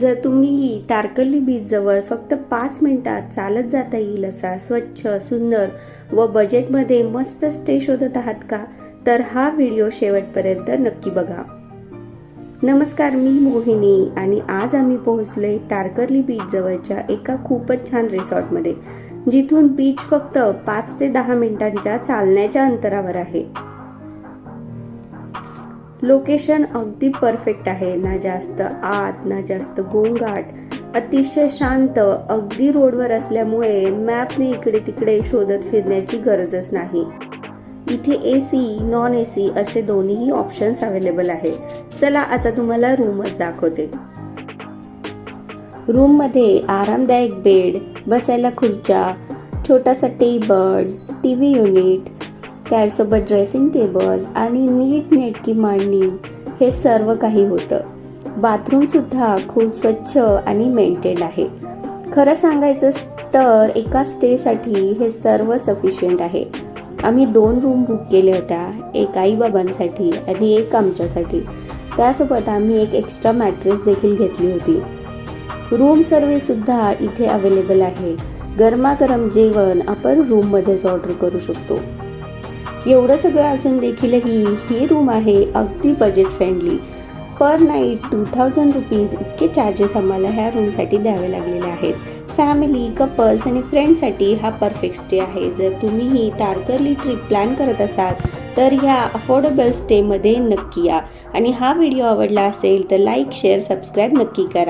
जर तुम्ही तारकर्ली बीचजवळ फक्त पाच मिनिटात चालत जाता येईल असा स्वच्छ सुंदर व बजेटमध्ये मस्त स्टे शोधत आहात का? तर हा व्हिडिओ शेवटपर्यंत नक्की बघा. नमस्कार मी मोहिनी आणि आज आम्ही पोहोचलोय तारकर्ली बीच जवळच्या एका खूपच छान रिसॉर्टमध्ये जिथून बीच फक्त पाच ते दहा मिनिटांच्या चालण्याच्या अंतरावर आहे. लोकेशन अगदी परफेक्ट आहे. ना जास्त आत ना जास्त गोंगाट. अतिशय शांत अगदी रोडवर असल्यामुळे मॅपने इकडे तिकडे शोधत फिरण्याची गरजच नाही. इथे A C non A C असे दोन्हीही ऑप्शन्स अवेलेबल आहे. चला आता तुम्हाला रूमच दाखवते. रूममध्ये आरामदायक बेड बसायला खुर्च्या छोटासा टेबल टी व्ही युनिट त्यासोबत ड्रेसिंग टेबल आणि नीट नेटकी मांडणी हे सर्व काही होतं. बाथरूमसुद्धा खूप स्वच्छ आणि मेंटेन आहे. खरं सांगायचं तर एका स्टेसाठी हे सर्व सफिशियंट आहे. आम्ही दोन रूम बुक केल्या होत्या एक आईबाबांसाठी आणि एक आमच्यासाठी. त्यासोबत आम्ही एक एक्स्ट्रा मॅट्रेस देखील घेतली होती. रूम सर्विससुद्धा इथे अवेलेबल आहे. गरमागरम जेवण आपण रूममध्येच ऑर्डर करू शकतो. एवढं सगळं असून देखीलही ही रूम आहे अगदी budget friendly per night two thousand rupees इतके चार्जेस आम्हाला ह्या रूमसाठी द्यावे लागलेले आहेत. फॅमिली कपल्स आणि फ्रेंडसाठी हा परफेक्ट स्टे आहे. जर तुम्हीही तारकर्ली ट्रिप प्लॅन करत असाल तर ह्या अफोर्डेबल स्टेमध्ये नक्की या. आणि हा व्हिडिओ आवडला असेल तर लाईक शेअर सबस्क्राईब नक्की करा.